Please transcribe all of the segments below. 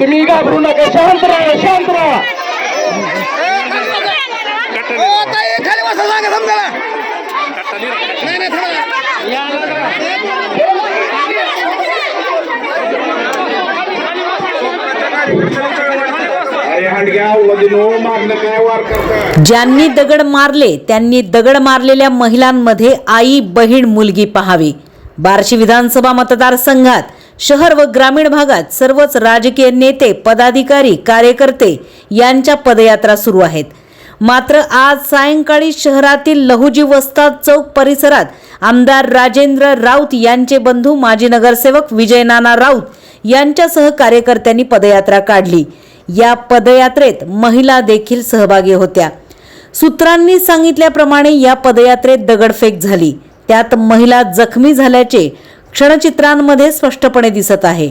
तुम्ही घाबरू नका. शांत राहा शांत राहा. खाली बसा सांगा समजायला नाही नाही ज्यांनी दगड मारले त्यांनी दगड मारलेल्या महिलांमध्ये आई बहीण मुलगी पहावी. बार्शी विधानसभा मतदारसंघात शहर व ग्रामीण भागात सर्वच राजकीय नेते पदाधिकारी कार्यकर्ते यांच्या पदयात्रा सुरू आहेत. मात्र आज सायंकाळी शहरातील लहुजी वस्ताद चौक परिसरात आमदार राजेंद्र राऊत यांचे बंधू माजी नगरसेवक विजयनाना राऊत यांच्यासह कार्यकर्त्यांनी पदयात्रा काढली. या पदयात्रेत महिला देखील सहभागी होत्या. सूत्रांनी सांगितल्याप्रमाणे या पदयात्रेत दगडफेक झाली. त्यात महिला जखमी झाल्याचे क्षणचित्रांमध्ये स्पष्टपणे दिसत आहे.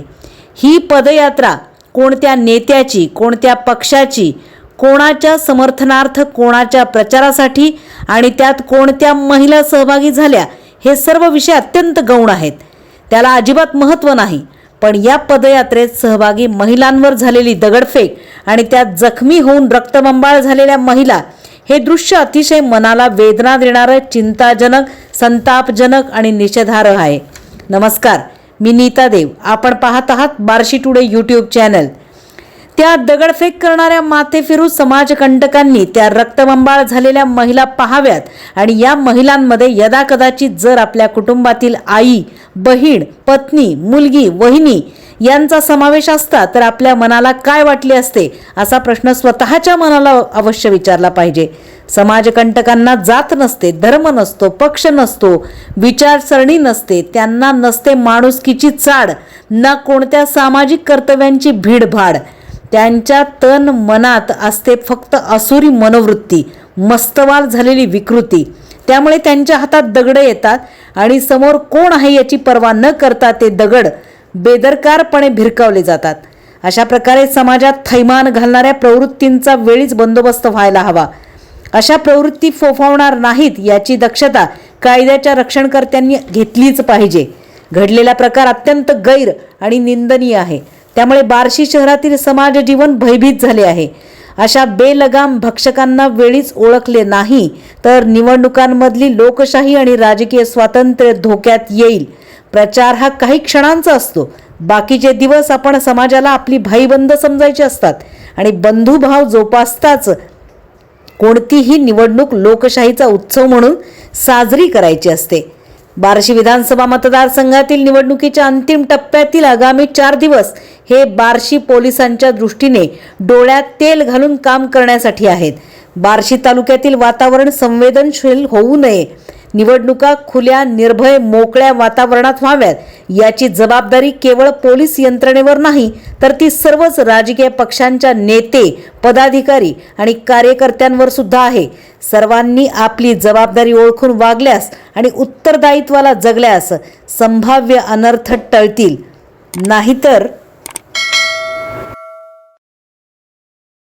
ही पदयात्रा कोणत्या नेत्याची कोणत्या पक्षाची कोणाच्या समर्थनार्थ कोणाच्या प्रचारासाठी आणि त्यात कोणत्या महिला सहभागी झाल्या हे सर्व विषय अत्यंत गौण आहेत. त्याला अजिबात महत्त्व नाही पण या पदयात्रेत सहभागी महिलांवर झालेली दगडफेक आणि त्यात जखमी होऊन रक्तबंबाळ झालेल्या महिला हे दृश्य अतिशय मनाला वेदना देणारं चिंताजनक संतापजनक आणि निषेधार्ह आहे. नमस्कार मी नीता देव. आपण पाहत आहात बार्शी टुडे यूट्यूब चॅनल त्या दगडफेक करणाऱ्या माथेफिरू समाजकंटकांनी त्या रक्तबंबाळ झालेल्या महिला पाहाव्यात आणि या महिलांमध्ये यदाकदाचित जर आपल्या कुटुंबातील आई बहीण पत्नी मुलगी वहिनी यांचा समावेश असता तर आपल्या मनाला काय वाटले असते असा प्रश्न स्वतःच्या मनाला अवश्य विचारला पाहिजे. समाजकंटकांना जात नसते धर्म नसतो पक्ष नसतो विचारसरणी नसते त्यांना नसते माणुसकीची चाड ना कोणत्या सामाजिक कर्तव्यांची भीडभाड. त्यांच्या तन मनात असते फक्त असुरी मनोवृत्ती मस्तवाल झालेली विकृती. त्यामुळे त्यांच्या हातात दगडं येतात आणि समोर कोण आहे याची पर्वा न करता ते दगड बेदरकारपणे भिरकावले जातात. अशा प्रकारे समाजात थैमान घालणाऱ्या प्रवृत्तींचा वेळीच बंदोबस्त व्हायला हवा. अशा प्रवृत्ती फोफावणार नाहीत याची दक्षता कायद्याच्या रक्षणकर्त्यांनी घेतलीच पाहिजे. घडलेला प्रकार अत्यंत गैर आणि निंदनीय आहे. त्यामुळे बार्शी शहरातील समाज जीवन भयभीत झाले आहे. अशा बेलगाम भक्षकांना वेळीच ओळखले नाही तर निवडणुकांमधली लोकशाही आणि राजकीय स्वातंत्र्य धोक्यात येईल. प्रचार हा काही क्षणांचा असतो. बाकीचे दिवस आपण समाजाला आपली भाईबंद समजायचे असतात आणि बंधुभाव जोपासताच कोणतीही निवडणूक लोकशाहीचा उत्सव म्हणून साजरी करायची असते. बार्शी विधानसभा मतदारसंघातील निवडणुकीच्या अंतिम टप्प्यातील आगामी चार दिवस हे बार्शी पोलिसांच्या दृष्टीने डोळ्यात तेल घालून काम करण्यासाठी आहेत. बार्शी तालुक्यातील वातावरण संवेदनशील होऊ नये. निवडणुका खुल्या निर्भय मोकळ्या वातावरणात व्हाव्यात. याची जबाबदारी केवळ पोलीस यंत्रणेवर नाही तर ती सर्वच राजकीय पक्षांच्या नेते पदाधिकारी आणि कार्यकर्त्यांवर सुद्धा आहे. सर्वांनी आपली जबाबदारी ओळखून वागल्यास आणि उत्तरदायित्वाला जगल्यास संभाव्य अनर्थ टळतील. नाहीतर